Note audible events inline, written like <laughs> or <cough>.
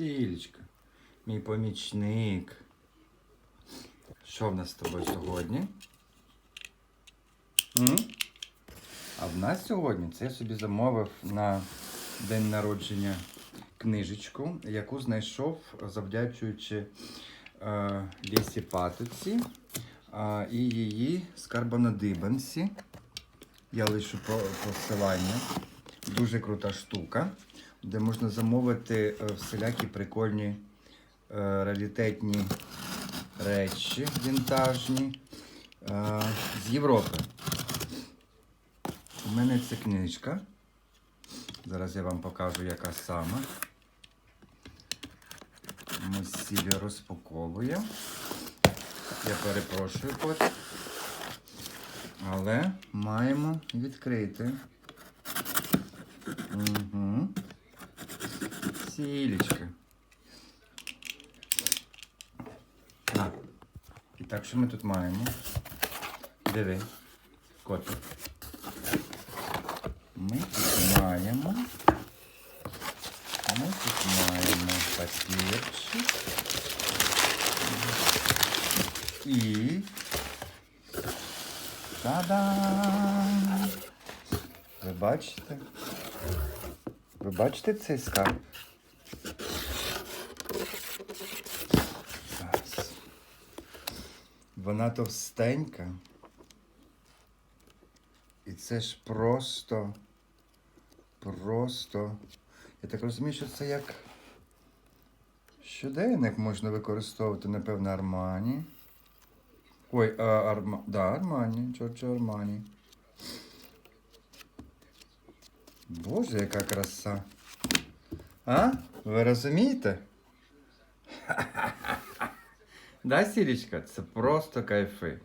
Сілечка, мій помічник. Що в нас з тобою сьогодні? М? А в нас сьогодні це я собі замовив на день народження книжечку, яку знайшов, завдячуючи е, Лісі Патоці е, і її скарбонадибанці. Я лишу по- посилання. Дуже крута штука, де можна замовити е, всілякі прикольні е, раритетні речі вінтажні е, з Європи. У мене це книжка. Зараз я вам покажу, яка саме. Ми Сілі розпаковуємо. Я перепрошую кот. Але маємо відкрити. Угу. Сілечка. На. І так, що ми тут маємо? Диви, котик. Ми тут маємо. Ми тут маємо папірчик. І. Та-дам! Ви бачите? Ви бачите цей скарб? Вона товстенька. І це ж просто. Просто. Я так розумію, що це як щоденник можна використовувати, напевно, Армані. Ой, а, Арма... да, Армані, Джорджо Армані. Боже, яка краса. А? Ви розумієте? <laughs> Да, Сірічка, це просто кайфи.